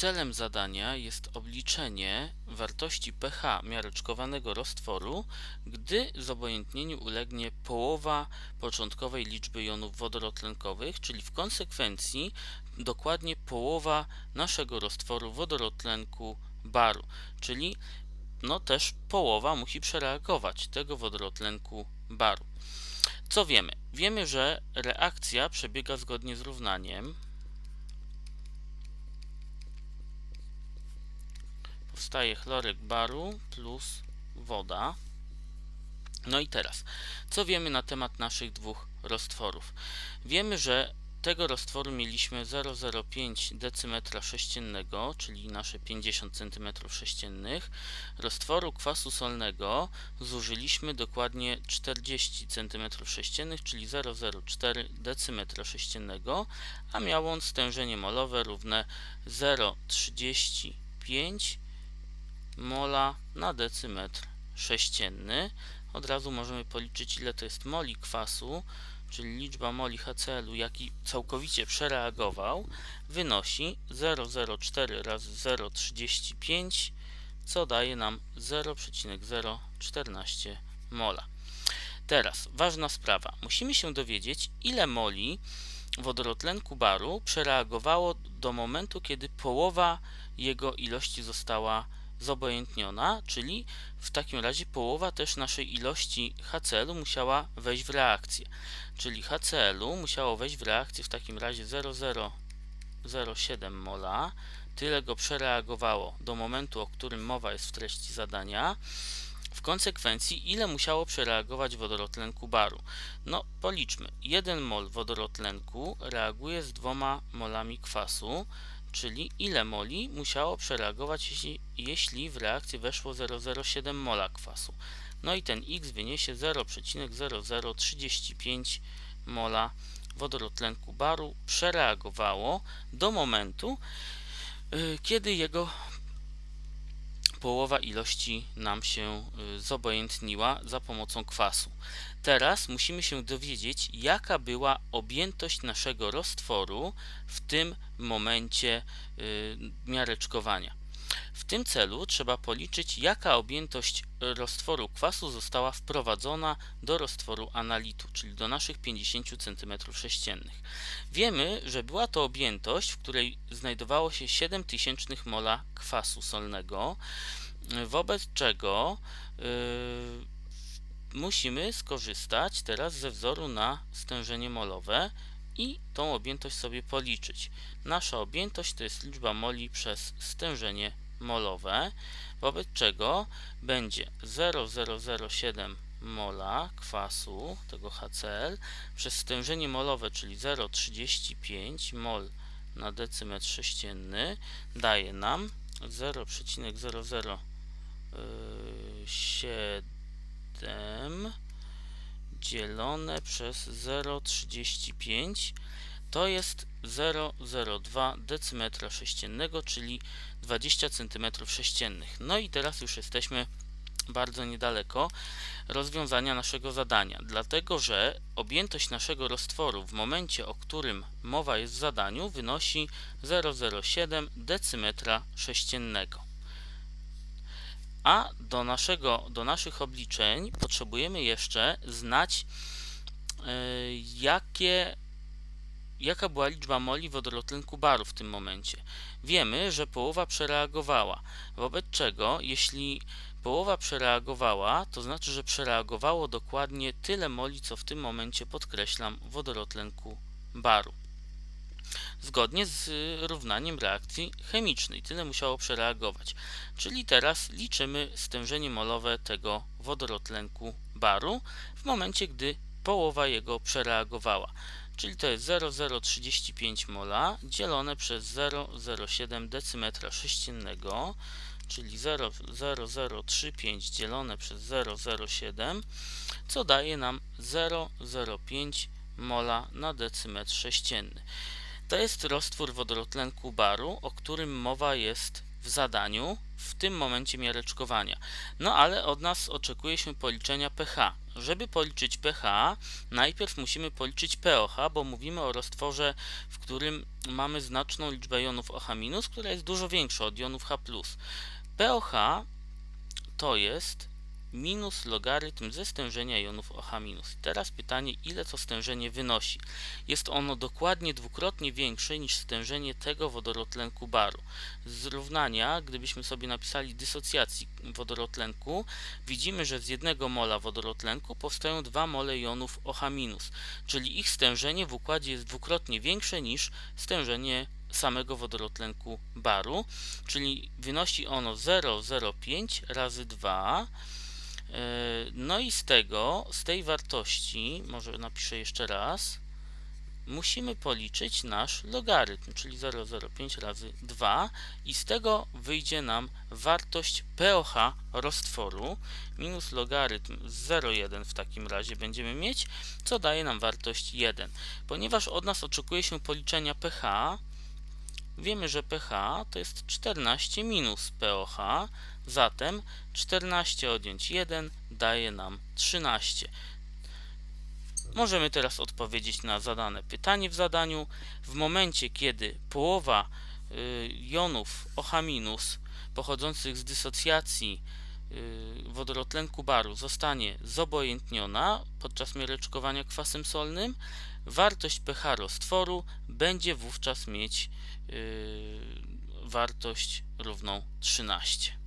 Celem zadania jest obliczenie wartości pH miareczkowanego roztworu, gdy zobojętnieniu ulegnie połowa początkowej liczby jonów wodorotlenkowych, czyli w konsekwencji dokładnie połowa naszego roztworu wodorotlenku baru, czyli no też połowa musi przereagować tego wodorotlenku baru. Co wiemy? Wiemy, że reakcja przebiega zgodnie z równaniem powstaje chlorek baru plus woda. No i teraz, co wiemy na temat naszych dwóch roztworów? Wiemy, że tego roztworu mieliśmy 0,05 decymetra sześciennego, czyli nasze 50 cm3. Roztworu kwasu solnego zużyliśmy dokładnie 40 cm3, czyli 0,04 decymetra sześciennego, a miał on stężenie molowe równe 0,35 mola na decymetr sześcienny. Od razu możemy policzyć ile to jest moli kwasu, czyli liczba moli HCl-u, jaki całkowicie przereagował, wynosi 0,04 razy 0,35, co daje nam 0,014 mola. Teraz ważna sprawa. Musimy się dowiedzieć, ile moli wodorotlenku baru przereagowało do momentu, kiedy połowa jego ilości została zobojętniona, czyli w takim razie połowa też naszej ilości HCl-u musiała wejść w reakcję. Czyli HCl-u musiało wejść w reakcję w takim razie 0,007 mola. Tyle go przereagowało do momentu, o którym mowa jest w treści zadania. W konsekwencji, ile musiało przereagować wodorotlenku baru? No, policzmy. 1 mol wodorotlenku reaguje z dwoma molami kwasu, czyli ile moli musiało przereagować, jeśli, jeśli w reakcję weszło 0,07 mola kwasu. No i ten x wyniesie 0,0035 mola wodorotlenku baru przereagowało do momentu, yy, kiedy jego połowa ilości nam się y, zobojętniła za pomocą kwasu. Teraz musimy się dowiedzieć, jaka była objętość naszego roztworu w tym momencie y, miareczkowania. W tym celu trzeba policzyć, jaka objętość roztworu kwasu została wprowadzona do roztworu analitu, czyli do naszych 50 cm3. Wiemy, że była to objętość, w której znajdowało się 7000 mola kwasu solnego, wobec czego yy, musimy skorzystać teraz ze wzoru na stężenie molowe i tą objętość sobie policzyć. Nasza objętość to jest liczba moli przez stężenie molowe, wobec czego będzie 0,007 mola kwasu, tego HCl, przez stężenie molowe, czyli 0,35 mol na decymetr sześcienny, daje nam 0,007 dzielone przez 0,35 to jest 0,02 decymetra sześciennego, czyli 20 cm3. No i teraz już jesteśmy bardzo niedaleko rozwiązania naszego zadania, dlatego że objętość naszego roztworu w momencie, o którym mowa jest w zadaniu, wynosi 0,07 decymetra sześciennego. A do, naszego, do naszych obliczeń potrzebujemy jeszcze znać, yy, jakie jaka była liczba moli wodorotlenku baru w tym momencie. Wiemy, że połowa przereagowała, wobec czego jeśli połowa przereagowała, to znaczy, że przereagowało dokładnie tyle moli, co w tym momencie podkreślam wodorotlenku baru. Zgodnie z równaniem reakcji chemicznej, tyle musiało przereagować. Czyli teraz liczymy stężenie molowe tego wodorotlenku baru w momencie, gdy połowa jego przereagowała czyli to jest 0,035 mola dzielone przez 0,07 decymetra sześciennego, czyli 0,0035 dzielone przez 0,07, co daje nam 0,05 mola na decymetr sześcienny. To jest roztwór wodorotlenku baru, o którym mowa jest w zadaniu w tym momencie miareczkowania. No ale od nas oczekuje się policzenia pH. Żeby policzyć pH, najpierw musimy policzyć pOH, bo mówimy o roztworze, w którym mamy znaczną liczbę jonów OH-, która jest dużo większa od jonów H+. pOH to jest minus logarytm ze stężenia jonów OH-. Teraz pytanie, ile to stężenie wynosi? Jest ono dokładnie dwukrotnie większe niż stężenie tego wodorotlenku baru. Z równania, gdybyśmy sobie napisali dysocjacji wodorotlenku, widzimy, że z jednego mola wodorotlenku powstają dwa mole jonów OH-, czyli ich stężenie w układzie jest dwukrotnie większe niż stężenie samego wodorotlenku baru, czyli wynosi ono 0,05 razy 2 E, No i z tego, z tej wartości, może napiszę jeszcze raz, musimy policzyć nasz logarytm, czyli 0,05 razy 2 i z tego wyjdzie nam wartość pOH roztworu minus logarytm 0,1 w takim razie będziemy mieć, co daje nam wartość 1. Ponieważ od nas oczekuje się policzenia pH, wiemy, że pH to jest 14 minus pOH, zatem 14 odjąć 1 daje nam 13. Możemy teraz odpowiedzieć na zadane pytanie w zadaniu. W momencie, kiedy połowa y, jonów OH- pochodzących z dysocjacji y, wodorotlenku baru zostanie zobojętniona podczas miareczkowania kwasem solnym, wartość pH roztworu będzie wówczas mieć y, wartość równą 13.